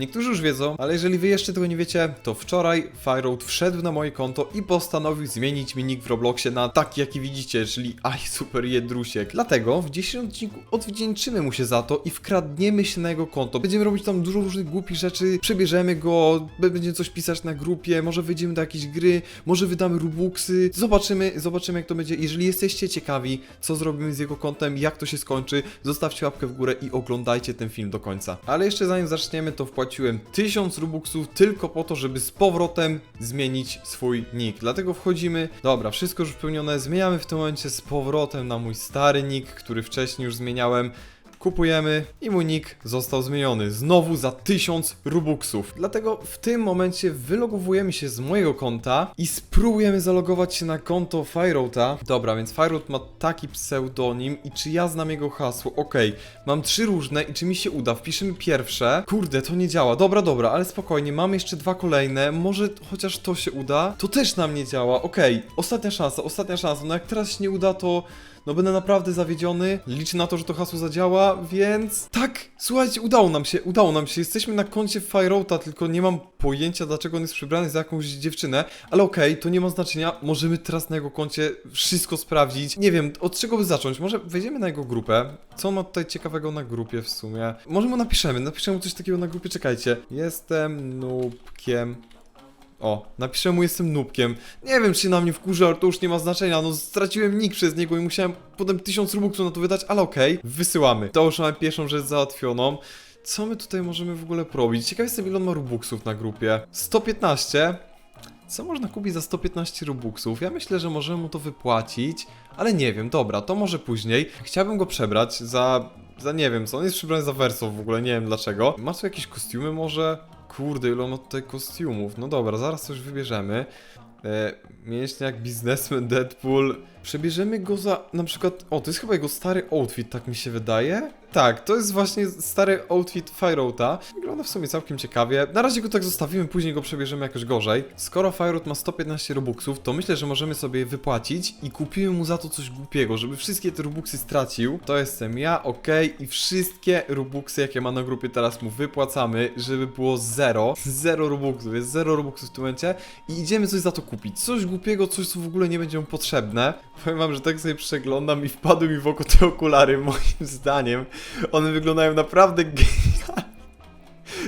Niektórzy już wiedzą, ale jeżeli wy jeszcze tego nie wiecie, to wczoraj Fireout wszedł na moje konto i postanowił zmienić mi nick w Robloxie na taki, jaki widzicie, czyli aj super jedrusiek. Dlatego w dzisiejszym odcinku odwdzięczymy mu się za to i wkradniemy się na jego konto. Będziemy robić tam dużo różnych głupich rzeczy, przebierzemy go, będziemy coś pisać na grupie, może wyjdziemy do jakiejś gry, może wydamy rubuksy, zobaczymy, zobaczymy jak to będzie. Jeżeli jesteście ciekawi, co zrobimy z jego kontem, jak to się skończy, zostawcie łapkę w górę i oglądajcie ten film do końca. Ale jeszcze zanim zaczniemy, to wpłaciłem 1000 rubuksów tylko po to, żeby z powrotem zmienić swój nick. Dlatego wchodzimy, dobra, wszystko już wypełnione, zmieniamy w tym momencie z powrotem na mój stary nick, który wcześniej już zmieniałem. Kupujemy i mój nick został zmieniony znowu za 1000 rubuksów. Dlatego w tym momencie wylogowujemy się z mojego konta i spróbujemy zalogować się na konto Fireouta. Dobra, więc Fireout ma taki pseudonim i czy ja znam jego hasło? Okej, mam trzy różne i czy mi się uda? Wpiszemy pierwsze. Kurde, to nie działa. Dobra, dobra, ale spokojnie, mam jeszcze dwa kolejne. Może chociaż to się uda? To też nam nie działa. Okej, ostatnia szansa, ostatnia szansa. No jak teraz się nie uda, to no będę naprawdę zawiedziony. Liczę na to, że to hasło zadziała, więc tak, słuchajcie, udało nam się, udało nam się. Jesteśmy na koncie Fireouta, tylko nie mam pojęcia, dlaczego on jest przebrany za jakąś dziewczynę, ale okej, to nie ma znaczenia. Możemy teraz na jego koncie wszystko sprawdzić. Nie wiem, od czego by zacząć? Może wejdziemy na jego grupę. Co on ma tutaj ciekawego na grupie w sumie? Może mu napiszemy, napiszemy coś takiego na grupie, czekajcie. Jestem nubkiem. O, napiszę mu jestem nubkiem. Nie wiem, czy się na mnie wkurzy, ale to już nie ma znaczenia. No, straciłem nick przez niego i musiałem potem 1000 rubuksów na to wydać, ale okej. Wysyłamy. To już mamy pierwszą rzecz załatwioną. Co my tutaj możemy w ogóle porobić? Ciekaw jestem, ile on ma rubuksów na grupie. 115. Co można kupić za 115 rubuksów? Ja myślę, że możemy mu to wypłacić, ale nie wiem, dobra, to może później. Chciałbym go przebrać za, za nie wiem co, on jest przebrany za Verso w ogóle, nie wiem dlaczego. Ma tu jakieś kostiumy może? Kurde, ile on ma tutaj kostiumów. No dobra, zaraz coś wybierzemy. E, mięśniak, biznesmen, Deadpool. Przebierzemy go za na przykład. O, to jest chyba jego stary outfit, tak mi się wydaje. Tak, to jest właśnie stary outfit Fireouta. Wygląda w sumie całkiem ciekawie. Na razie go tak zostawimy, później go przebierzemy jakoś gorzej. Skoro Fireout ma 115 robuxów, to myślę, że możemy sobie je wypłacić i kupimy mu za to coś głupiego, żeby wszystkie te robuxy stracił. To jestem ja, ok, i wszystkie robuxy, jakie ma na grupie teraz mu wypłacamy, żeby było zero. Zero robuxów, jest zero robuxów w tym momencie i idziemy coś za to kupić. Coś głupiego, coś co w ogóle nie będzie mu potrzebne. Powiem wam, że tak sobie przeglądam i wpadły mi w oko te okulary, moim zdaniem. One wyglądają naprawdę genialnie.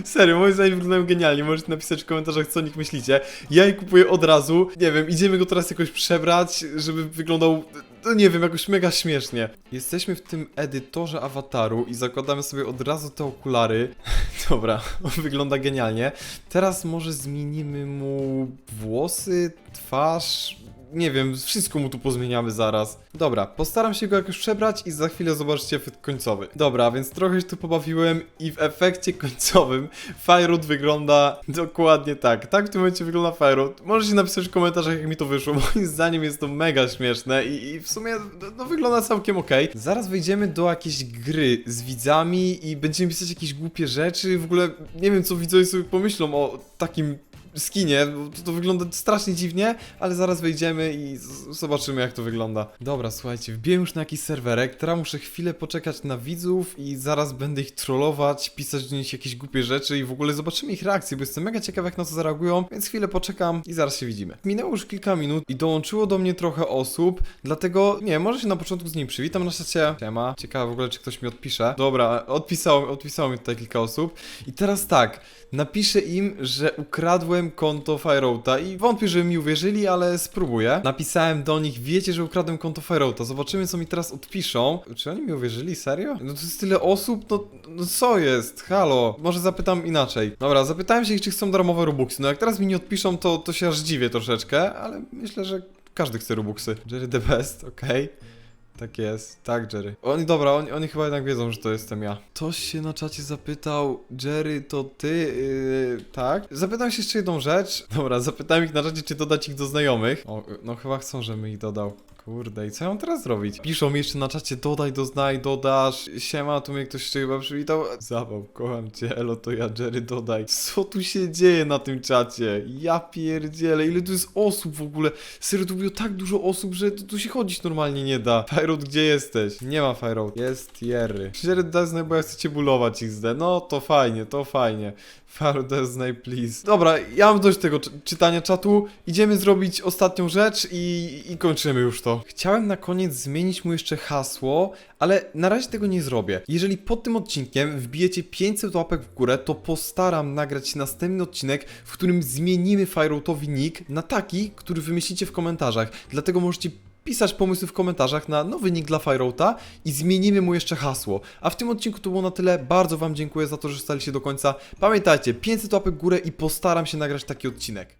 Serio, moim zdaniem wyglądają genialnie. Możecie napisać w komentarzach, co o nich myślicie. Ja je kupuję od razu. Nie wiem, idziemy go teraz jakoś przebrać, żeby wyglądał, no nie wiem, jakoś mega śmiesznie. Jesteśmy w tym edytorze awataru i zakładamy sobie od razu te okulary. Dobra, wygląda genialnie. Teraz może zmienimy mu włosy, twarz, nie wiem, wszystko mu tu pozmieniamy zaraz. Dobra, postaram się go jakoś przebrać i za chwilę zobaczycie efekt końcowy. Dobra, więc trochę się tu pobawiłem i w efekcie końcowym Firewood wygląda dokładnie tak. Tak w tym momencie wygląda Firewood. Możecie napisać w komentarzach jak mi to wyszło. Moim zdaniem jest to mega śmieszne i, i w sumie no, no, wygląda całkiem ok. Zaraz wejdziemy do jakiejś gry z widzami i będziemy pisać jakieś głupie rzeczy. W ogóle nie wiem co widzowie sobie pomyślą o takim skinie, to, to wygląda strasznie dziwnie, ale zaraz wejdziemy i zobaczymy jak to wygląda. Dobra, słuchajcie, wbiję już na jakiś serwerek, teraz muszę chwilę poczekać na widzów i zaraz będę ich trollować, pisać do nich jakieś głupie rzeczy i w ogóle zobaczymy ich reakcje, bo jestem mega ciekaw jak na to zareagują, więc chwilę poczekam i zaraz się widzimy. Minęło już kilka minut i dołączyło do mnie trochę osób, dlatego, nie, może się na początku z nimi przywitam na szacie. Siema, ciekawe w ogóle czy ktoś mi odpisze. Dobra, odpisało, odpisało mi tutaj kilka osób i teraz tak, Napiszę im, że ukradłem konto Fireouta i wątpię, że mi uwierzyli, ale spróbuję. Napisałem do nich, wiecie, że ukradłem konto Fireouta. Zobaczymy, co mi teraz odpiszą. Czy oni mi uwierzyli? Serio? No to jest tyle osób? No, no co jest? Halo? Może zapytam inaczej. Dobra, zapytałem się ich, czy chcą darmowe Robuxy. No jak teraz mi nie odpiszą, to, to się aż dziwię troszeczkę, ale myślę, że każdy chce Robuxy. Jerry the best, okej. Tak jest, tak Jerry. Oni dobra, oni, oni chyba jednak wiedzą, że to jestem ja. Ktoś się na czacie zapytał, Jerry, to ty, yy, tak? Zapytałem się jeszcze jedną rzecz. Dobra, zapytałem ich na czacie, czy dodać ich do znajomych. O, no chyba chcą, żebym ich dodał. Kurde, i co ja mam teraz zrobić? Piszą mi jeszcze na czacie, dodaj, doznaj, dodasz. Siema, tu mnie ktoś jeszcze chyba przywitał. Zabaw, kocham cię, elo, to ja, Jerry, dodaj. Co tu się dzieje na tym czacie? Ja pierdzielę, ile tu jest osób w ogóle? Serio, tu było tak dużo osób, że tu, się chodzić normalnie nie da. Fajrod, gdzie jesteś? Nie ma Fajrod. Jest Jerry. Jerry, doznaj, bo ja chcę cię bulować XD. No, to fajnie, to fajnie. Fajrod, doznaj, please. Dobra, ja mam dość tego czy- czytania czatu. Idziemy zrobić ostatnią rzecz i, i kończymy już to. Chciałem na koniec zmienić mu jeszcze hasło, ale na razie tego nie zrobię. Jeżeli pod tym odcinkiem wbijecie 500 łapek w górę, to postaram nagrać następny odcinek, w którym zmienimy Fireoutowi nick na taki, który wymyślicie w komentarzach. Dlatego możecie pisać pomysły w komentarzach na nowy nick dla Fireouta i zmienimy mu jeszcze hasło. A w tym odcinku to było na tyle. Bardzo Wam dziękuję za to, że staliście do końca. Pamiętajcie, 500 łapek w górę i postaram się nagrać taki odcinek.